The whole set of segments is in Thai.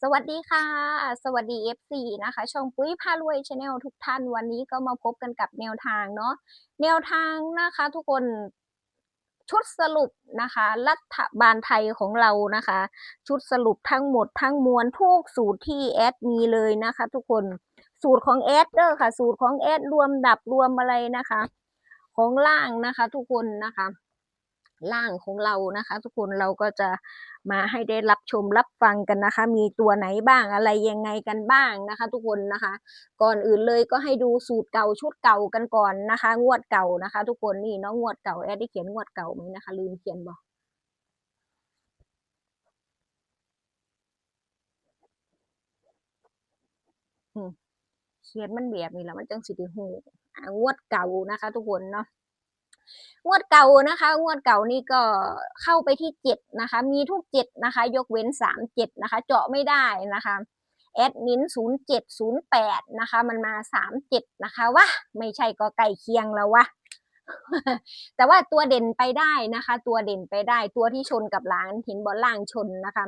สวัสดีค่ะ สวัสดี FC นะคะช่องปุ้ยพารวยชาแนลทุกท่านวันนี้ก็มาพบกันกับแนวทางเนาะแนวทางนะคะทุกคนชุดสรุปนะคะ รัฐบาลไทยของเรานะคะ ชุดสรุปทั้งหมดทั้งมวลทุกสูตรที่แอดมีเลยนะคะ ทุกคนสูตรของแอดเด้อค่ะ สูตรของแอดรวมดับรวมอะไรนะคะ ของล่างนะคะ ทุกคนนะคะ ล่างของเรานะคะ ทุกคนเราก็จะมาให้ได้รับชมรับฟังกันนะคะ มีตัวไหนบ้างอะไรยังไงกันบ้างนะคะ ทุกคนนะคะ ก่อนอื่นเลยก็ให้ดูสูตรเก่าชุดเก่ากันก่อนนะคะ งวดเก่านะคะ ทุกคนนี่นาะงงวดเก่าแอดได้เขียนงวดเก่าไหมนะคะ ลืมเขียนบอกเขียนมันแบบนี้แหละมันจังสิได้ฮู้อ่างวดเก่านะคะ ทุกคนเนาะ งวดเก่านะคะ งวดเก่านี่ก็เข้าไปที่เจ็ดนะคะ มีทุกเจ็ดนะคะ ยกเว้นสามเจ็ดนะคะ เจาะไม่ได้นะคะแอดมินศูนย์เจ็ดศูนย์แปดนะคะ มันมาสามเจ็ดนะคะวะไม่ใช่ก็ไก่เคียงแล้ววะ แต่ว่าตัวเด่นไปได้นะคะ ตัวเด่นไปได้ ตัวที่ชนกับหลานเห็นบอลล่างชนนะคะ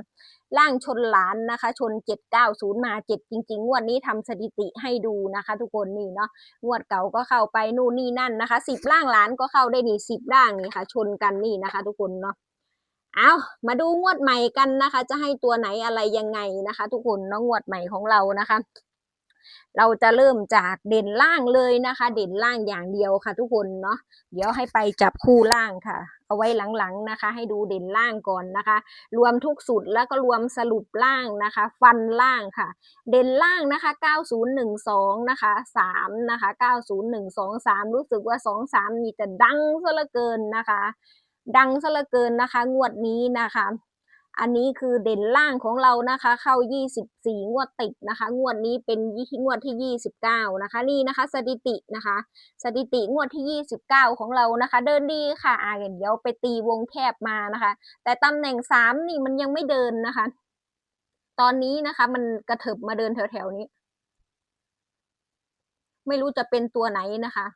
ล่างชนหลานนะคะ ชนเจ็ดเก้าศูนย์มาเจ็ดจริง ๆ งวดนี้ทำสถิติให้ดูนะคะ ทุกคนนี่เนาะงวดเก่าก็เข้าไปนู่นนี่นั่นนะคะสิบล่างหลานก็เข้าได้นี่สิบล่างนี่ค่ะ ชนกันนี่นะคะ ทุกคนเนาะเอามาดูงวดใหม่กันนะคะ จะให้ตัวไหนอะไรยังไงนะคะ ทุกคนเนาะงวดใหม่ของเรานะคะ เราจะเริ่มจากเด่นล่างเลยนะคะ เด่นล่างอย่างเดียวค่ะ ทุกคนเนาะเดี๋ยวให้ไปจับคู่ล่างค่ะ เอาไว้หลังๆนะคะ ให้ดูเด่นล่างก่อนนะคะ รวมทุกสุดแล้วก็รวมสรุปล่างนะคะ ฟันล่างค่ะ เด่นล่างนะคะ 9012 นะคะ 3 นะคะ 90123 รู้สึกว่า 23 มีแต่ดังซะเหลือเกินนะคะ ดังซะเหลือเกินนะคะ งวดนี้นะคะ อันนี้คือเด่นล่างของเรานะคะ เข้า 24 งวดติดนะคะ งวดนี้เป็นงวดที่ 29 นะคะ นี่นะคะ สถิตินะคะ สถิติงวดที่ 29 ของเรานะคะ เดินดีค่ะอ่าเดี๋ยวไปตีวงแคบมานะคะ แต่ตำแหน่ง 3 นี่มันยังไม่เดินนะคะ ตอนนี้นะคะมันกระเถิบมาเดินแถวๆนี้ ไม่รู้จะเป็นตัวไหนนะคะ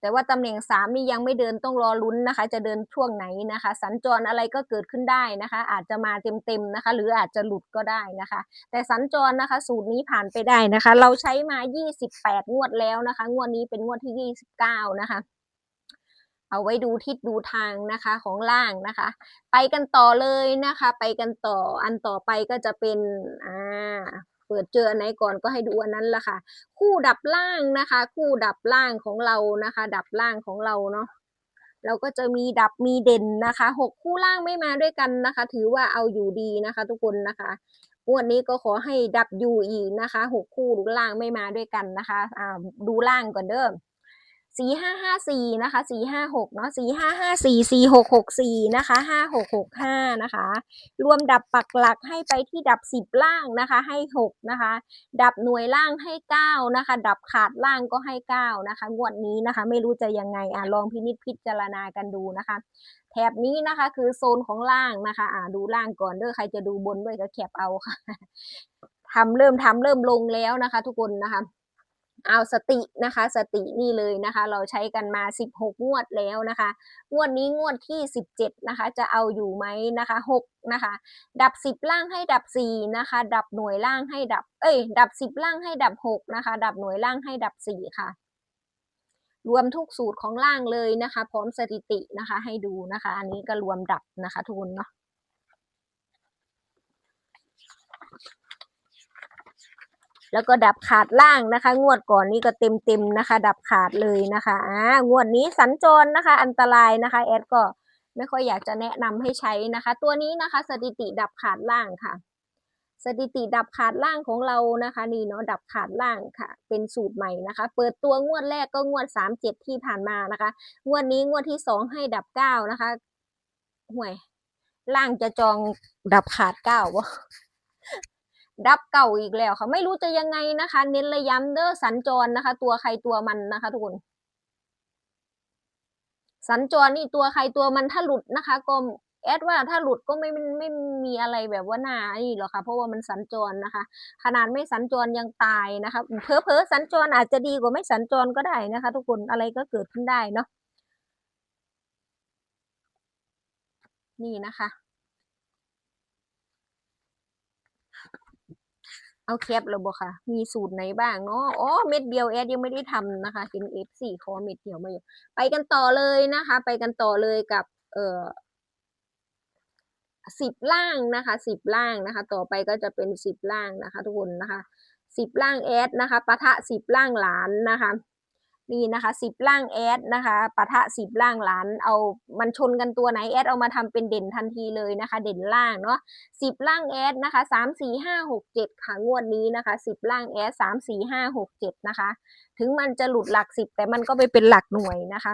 แต่ว่าตำแหน่งสามนี่ยังไม่เดินต้องรอลุ้นนะคะ จะเดินช่วงไหนนะคะ สัญจรอะไรก็เกิดขึ้นได้นะคะ อาจจะมาเต็มๆนะคะ หรืออาจจะหลุดก็ได้นะคะ แต่สัญจรนะคะ สูตรนี้ผ่านไปได้นะคะ เราใช้มา 28 งวดแล้วนะคะ งวดนี้เป็นงวดที่ 29 นะคะเอาไว้ดูทิศดูทางนะคะของล่างนะคะ ไปกันต่อเลยนะคะ ไปกันต่ออันต่อไปก็จะเป็นอ่า เปิดเจออันไหนก่อนก็ให้ดูอันนั้นละค่ะ คู่ดับล่างนะคะ คู่ดับล่างของเรานะคะ ดับล่างของเราเนาะเราก็จะมีดับมีเด่นนะคะหกคู่ล่างไม่มาด้วยกันนะคะ ถือว่าเอาอยู่ดีนะคะ ทุกคนนะคะวันนี้ก็ขอให้ดับอยู่อีกนะคะหกคู่ล่างไม่มาด้วยกันนะคะอ่าดูล่างก่อนเดิม สี่ห้าห้าสี่นะคะสี่ห้าหกเนาะสี่ห้าห้าสี่สี่หกหกสี่นะคะห้าหกหกห้านะคะ รวมดับปักหลักให้ไปที่ดับสิบล่างนะคะให้หกนะคะ ดับหน่วยล่างให้เก้านะคะ ดับขาดล่างก็ให้เก้านะคะ งวดนี้นะคะ ไม่รู้จะยังไงอะลองพินิจพิจารณากันดูนะคะแถบนี้นะคะคือโซนของล่างนะคะ อ่าดูล่างก่อนเด้อใครจะดูบนด้วยก็แคปเอาค่ะทำเริ่มทำเริ่มลงแล้วนะคะ ทุกคนนะคะ เอาสตินะคะ สตินี่เลยนะคะ เราใช้กันมา 16 งวดแล้วนะคะ งวดนี้งวดที่ 17 นะคะ จะเอาอยู่ไหมนะคะ 6 นะคะ ดับ 10 ล่างให้ดับ 4 นะคะ ดับหน่วยล่างให้ดับ เอ้ย ดับ 10 ล่างให้ดับ 6 นะคะ ดับหน่วยล่างให้ดับ 4 ค่ะรวมทุกสูตรของล่างเลยนะคะ พร้อมสถิตินะคะ ให้ดูนะคะ อันนี้ก็รวมดับนะคะทุกคนเนาะ แล้วก็ดับขาดล่างนะคะ งวดก่อนนี้ก็เต็มเต็มนะคะ ดับขาดเลยนะคะอ่างวดนี้สัญจรนะคะ อันตรายนะคะแอดก็ไม่ค่อยอยากจะแนะนำให้ใช้นะคะ ตัวนี้นะคะ สถิติดับขาดล่างค่ะ สถิติดับขาดล่างของเรานะคะนี่เนาะดับขาดล่างค่ะ เป็นสูตรใหม่นะคะ เปิดตัวงวดแรกก็งวดสามเจ็ดที่ผ่านมานะคะ งวดนี้งวดที่สองให้ดับเก้านะคะห่วยล่างจะจองดับขาดเก้าวะ ดับเก่าอีกแล้วค่ะไม่รู้จะยังไงนะคะ เน้นระย้ำเด้อสัญจรนะคะ ตัวใครตัวมันนะคะทุกคนสัญจรนี่ตัวใครตัวมันถ้าหลุดนะคะ ก็แอดว่าถ้าหลุดก็ไม่ไม่ไม่มีอะไรแบบว่าหนานี่หรอกค่ะ เพราะว่ามันสัญจรนะคะ ขนาดไม่สัญจรยังตายนะคะเพอเพอสัญจรอาจจะดีกว่าไม่สัญจรก็ได้นะคะ ทุกคนอะไรก็เกิดขึ้นได้เนาะนี่นะคะ เอาแคปแล้วบ่ค่ะ มีสูตรไหนบ้างเนาะอ๋อเม็ดเดียวแอดยังไม่ได้ทำนะคะเห็น F4 ขอเม็ดเดียวมาอยู่ ไปกันต่อเลยนะคะ ไปกันต่อเลยกับ เอ่อสิบล่างนะคะสิบล่างนะคะ ต่อไปก็จะเป็นสิบล่างนะคะ ทุกคนนะคะสิบล่างแอดนะคะปะทะสิบล่างหลานนะคะ นี่นะคะสิบล่างแอดนะคะปะทะสิบล่างหลาน เอามันชนกันตัวไหนแอดเอามาทำเป็นเด่นทันทีเลยนะคะ เด่นล่างเนาะสิบล่างแอดนะคะสามสี่ห้าหกเจ็ดค่ะงวดนี้นะคะสิบล่างแอดสามสี่ห้าหกเจ็ดนะคะ ถึงมันจะหลุดหลักสิบแต่มันก็ไปเป็นหลักหน่วยนะคะ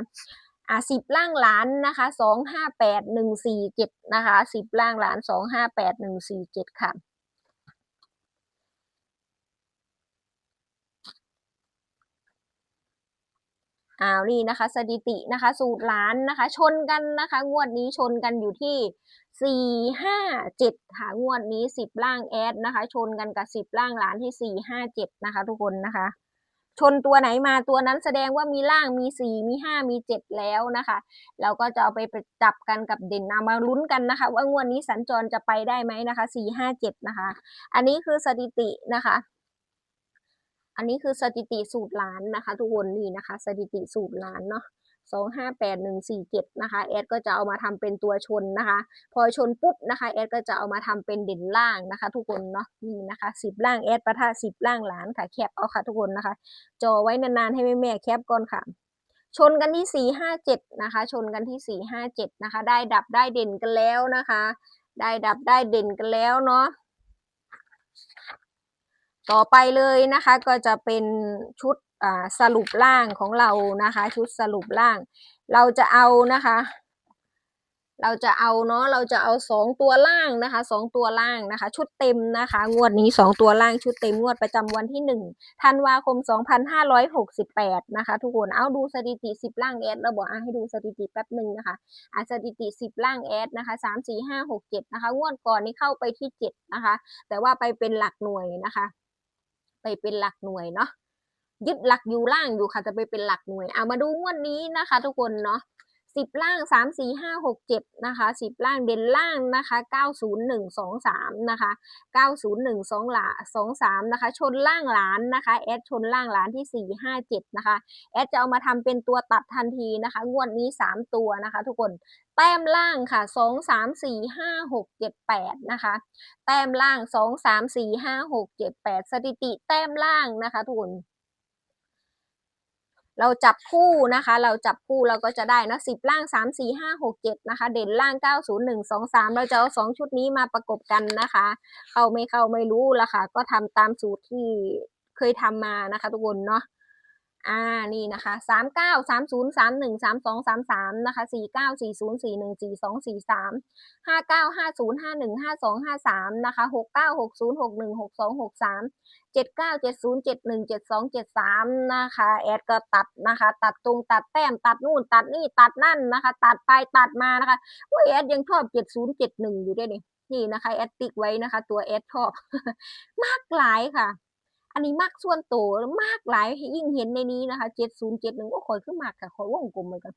อ่าสิบล่างหลานนะคะสองห้าแปดหนึ่งสี่เจ็ดนะคะสิบล่างหลานสองห้าแปดหนึ่งสี่เจ็ดค่ะ อ้าวนี่นะคะ สถิตินะคะ สูตรล้านนะคะ ชนกันนะคะ งวดนี้ชนกันอยู่ที่สี่ห้าเจ็ดค่ะงวดนี้สิบล่างแอดนะคะ ชนกันกับสิบล่างหลานที่สี่ห้าเจ็ดนะคะ ทุกคนนะคะ ชนตัวไหนมาตัวนั้นแสดงว่ามีล่างมีสี่มีห้ามีเจ็ดแล้วนะคะเราก็จะเอาไปจับกันกับเด่นเอามาลุ้นกันนะคะ ว่างวดนี้สัญจรจะไปได้ไหมนะคะสี่ห้าเจ็ดนะคะ อันนี้คือสถิตินะคะ อันนี้คือสถิติสูตรล้านนะคะ ทุกคนนี่นะคะ สถิติสูตรล้านเนาะสองห้าแปดหนึ่งสี่เจ็ดนะคะแอดก็จะเอามาทำเป็นตัวชนนะคะ พอชนปุ๊บนะคะแอดก็จะเอามาทำเป็นเด่นล่างนะคะ ทุกคนเนาะนี่นะคะสิบล่างแอดประทะสิบล่างหลานค่ะแคปเอาค่ะ ทุกคนนะคะ จอไว้นานๆให้แม่แม่แคปก่อนค่ะ ชนกันที่สี่ห้าเจ็ดนะคะ ชนกันที่สี่ห้าเจ็ดนะคะ ได้ดับได้เด่นกันแล้วนะคะ ได้ดับได้เด่นกันแล้วเนาะ ต่อไปเลยนะคะก็จะเป็นชุดสรุปล่างของเรานะคะ ชุดสรุปล่าง เราจะเอานะคะ เราจะเอาเนาะเราจะเอาสองตัวล่างนะคะสองตัวล่างนะคะ ชุดเต็มนะคะ งวดนี้สองตัวล่างชุดเต็มงวดประจำวันที่หนึ่งธันวาคมสองพันห้าร้อยหกสิบแปดนะคะทุกคนเอาดูสถิติสิบล่างแอดเราบอกอให้ดูสถิติแป๊บหนึ่งนะคะอะสถิติสิบล่างแอดนะคะสามสี่ห้าหกเจ็ดนะคะ งวดก่อนนี้เข้าไปที่เจ็ดนะคะ แต่ว่าไปเป็นหลักหน่วยนะคะ ไปเป็นหลักหน่วยเนาะยึดหลักอยู่ล่างอยู่ค่ะจะไปเป็นหลักหน่วยเอามาดูงวดนี้นะคะ ทุกคนเนาะ สิบล่างสามสี่ห้าหกเจ็ดนะคะสิบล่างเด่นล่างนะคะเก้าศูนย์หนึ่งสองสามนะคะเก้าศูนย์หนึ่งสองหลาสองสามนะคะชนล่างหลานนะคะแอดชนล่างหลานที่สี่ห้าเจ็ดนะคะแอดจะเอามาทำเป็นตัวตัดทันทีนะคะ งวดนี้สามตัวนะคะ ทุกคนแต้มล่างค่ะสองสามสี่ห้าหกเจ็ดแปดนะคะ แต้มล่างสองสามสี่ห้าหกเจ็ดแปดสถิติแต้มล่างนะคะทุกคน เราจับคู่นะคะ เราจับคู่เราก็จะได้นะสิบล่างสามสี่ห้าหกเจ็ดนะคะ เด่นล่างเก้าศูนย์หนึ่งสองสามเราจะเอาสองชุดนี้มาประกบกันนะคะ เข้าไม่เข้าไม่รู้ละค่ะ ก็ทำตามสูตรที่เคยทำมานะคะ ทุกคนเนาะ อ่า นี่นะคะสามเก้าสามศูนย์สามหนึ่งสามสองสามสามนะคะสี่เก้าสี่ศูนย์สี่หนึ่งสี่สองสี่สามห้าเก้าห้าศูนย์ห้าหนึ่งห้าสองห้าสามนะคะหกเก้าหกศูนย์หกหนึ่งหกสองหกสามเจ็ดเก้าเจ็ดศูนย์เจ็ดหนึ่งเจ็ดสองเจ็ดสามนะคะ แอดก็ตัดนะคะ ตัดตรงตัดแต้ม ตัดนู่น ตัดนี่ตัดนั่นนะคะ ตัดไปตัดมานะคะว่าแอดยังชอบเจ็ดศูนย์เจ็ดหนึ่งอยู่ด้วยนี่นี่นะคะ แอดติ๊กไว้นะคะ ตัวแอดชอบ มากหลายค่ะ อันนี้มากส่วนโตวมากหลายยิ่งเห็นในนี้นะคะเจ็ดศูนย์เจ็ดหนึ่งก็คอยขึ้นมากค่ะคอยวงกลมเหมือนกัน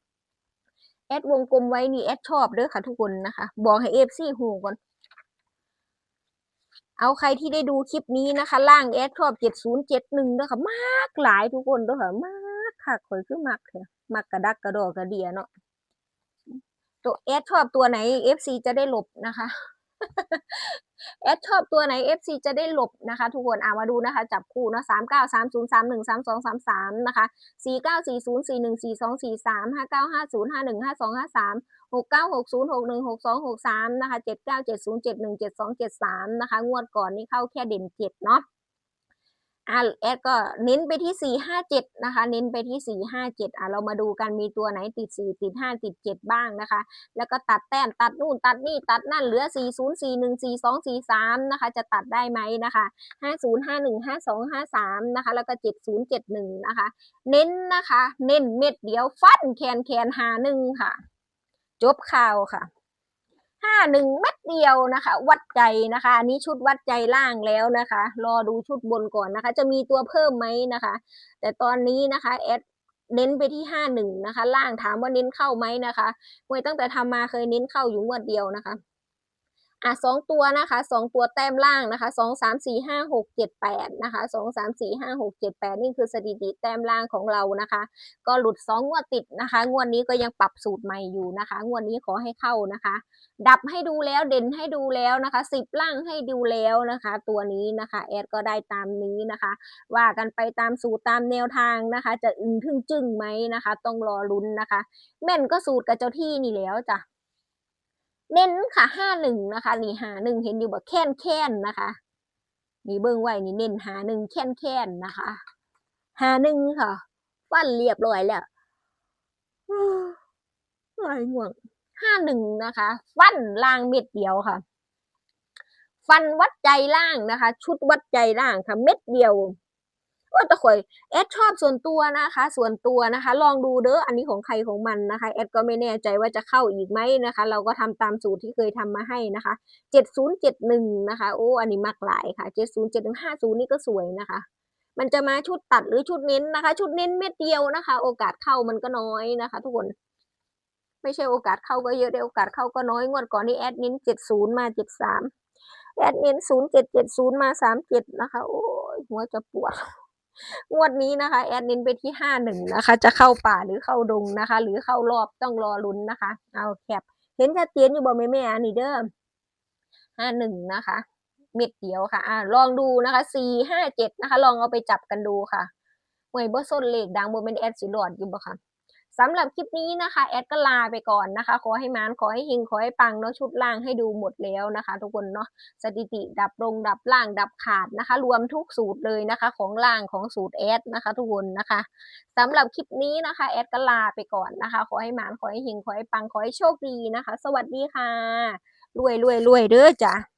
แอดวงกลมไว้นี่แอดชอบเด้อค่ะทุกคนนะคะ บอกให้เอฟซีหูก่อน เอาใครที่ได้ดูคลิปนี้นะคะ ล่างแอดชอบเจ็ดศูนย์เจ็ดหนึ่งเด้อค่ะมากหลายทุกคนเด้อค่ะมากค่ะคอยขึ้นมากเถอะมากกระดักกระดอกกระเดียเนาะตัวแอดชอบตัวไหนเอฟซีจะได้หลบนะคะ แอดชอบตัวไหน FC จะได้หลบนะคะ ทุกคนเอามาดูนะคะ จับคู่เนาะสามเก้าสามศูนย์สามหนึ่งสามสองสามสามนะคะสี่เก้าสี่ศูนย์สี่หนึ่งสี่สองสี่สามห้าเก้าห้าศูนย์ห้าหนึ่งห้าสองห้าสามหกเก้าหกศูนย์หกหนึ่งหกสองหกสามนะคะเจ็ดเก้าเจ็ดศูนย์เจ็ดหนึ่งเจ็ดสองเจ็ดสามนะคะ งวดก่อนนี่เข้าแค่เด่นเจ็ดเนาะ อะแอดก็เน้นไปที่สี่ห้าเจ็ดนะคะ เน้นไปที่สี่ห้าเจ็ดอะเรามาดูกันมีตัวไหนติดสี่ติดห้าติดเจ็ดบ้างนะคะ แล้วก็ตัดแต้มตัดนู่นตัดนี่ตัดนั่นเหลือสี่ศูนย์สี่หนึ่งสี่สองสี่สามนะคะ จะตัดได้ไหมนะคะห้าศูนย์ห้าหนึ่งห้าสองห้าสามนะคะ แล้วก็เจ็ดศูนย์เจ็ดหนึ่งนะคะ เน้นนะคะ เน้นเม็ดเดียวฟันแคนแคนหาหนึ่งค่ะ จบข่าวค่ะ ห้าหนึ่งเม็ดเดียวนะคะ วัดใจนะคะอันนี้ชุดวัดใจล่างแล้วนะคะ รอดูชุดบนก่อนนะคะ จะมีตัวเพิ่มไหมนะคะ แต่ตอนนี้นะคะแอดเน้นไปที่ห้าหนึ่งนะคะ ล่างถามว่าเน้นเข้าไหมนะคะมวยตั้งแต่ทำมาเคยเน้นเข้าอยู่งวดเดียวนะคะ อะสองตัวนะคะสองตัวแต้มล่างนะคะสองสามสี่ห้าหกเจ็ดแปดนะคะสองสามสี่ห้าหกเจ็ดแปดนี่คือสถิติแต้มล่างของเรานะคะ ก็หลุดสองงวดติดนะคะ งวดนี้ก็ยังปรับสูตรใหม่อยู่นะคะ งวดนี้ขอให้เข้านะคะ ดับให้ดูแล้วเด่นให้ดูแล้วนะคะสิบล่างให้ดูแล้วนะคะ ตัวนี้นะคะแอดก็ได้ตามนี้นะคะ ว่ากันไปตามสูตรตามแนวทางนะคะ จะอึงทึ่งจึ้งไหมนะคะ ต้องรอลุ้นนะคะ แม่นก็สูตรกับเจ้าที่นี่แล้วจ้ะ เน้นค่ะห้าหนึ่งนะคะ นี่หาหนึ่งเห็นอยู่แบบแค้นแค้นนะคะนี่เบิ้งไว้นี่เน้นหาหนึ่งแค้นแค้นนะคะหาหนึ่งค่ะฟันเรียบร้อยแล้วอะไรง่วงห้าหนึ่งนะคะ ฟันล่างเม็ดเดียวค่ะ ฟันวัดใจล่างนะคะ ชุดวัดใจล่างค่ะ เม็ดเดียว ว่าแตะข่อยแอดชอบส่วนตัวนะคะ ส่วนตัวนะคะ ลองดูเด้ออันนี้ของใครของมันนะคะแอดก็ไม่แน่ใจว่าจะเข้าอีกไหมนะคะ เราก็ทำตามสูตรที่เคยทำมาให้นะคะเจ็ดศูนย์เจ็ดหนึ่งนะคะโอ้อันนี้มักหลายค่ะเจ็ดศูนย์เจ็ดหนึ่งห้าศูนย์นี่ก็สวยนะคะมันจะมาชุดตัดหรือชุดเน้นนะคะ ชุดเน้นเม็ดเดียวนะคะ โอกาสเข้ามันก็น้อยนะคะ ทุกคน ไม่ใช่โอกาสเข้าก็เยอะได้โอกาสเข้าก็น้อยงวดก่อนนี่แอดเน้นเจ็ดศูนย์มาเจ็ดสามแอดเน้นศูนย์เจ็ดเจ็ดศูนย์มาสามเจ็ดนะคะ โอ้ยหัวจะปวด งวดนี้นะคะ แอดเน้นไปที่ห้าหนึ่งนะคะ จะเข้าป่าหรือเข้าดงนะคะ หรือเข้ารอบต้องรอลุ้นนะคะ เอาแคปเห็นชัดเจนอยู่บ่แม่แม่อันนี้เด้อห้าหนึ่งนะคะ เม็ดเดียวค่ะอ่าลองดูนะคะสี่ห้าเจ็ดนะคะ ลองเอาไปจับกันดูค่ะหวยเบอร์ส้นเลขดังบนเป็นแอดสิหลอดอยู่บ่ค่ะ สำหรับคลิปนี้นะคะ แอดก็ลาไปก่อนนะคะ ขอให้มานขอให้หิงขอให้ปังเนาะชุดล่างให้ดูหมดแล้วนะคะ ทุกคนเนาะสถิติดับลงดับล่างดับขาดนะคะ รวมทุกสูตรเลยนะคะ ของล่างของสูตรแอดนะคะ ทุกคนนะคะสำหรับคลิปนี้นะคะ แอดก็ลาไปก่อนนะคะ ขอให้มานขอให้หิงขอให้ปังขอให้โชคดีนะคะ สวัสดีค่ะรวยรวยรวยเด้อจ้ะ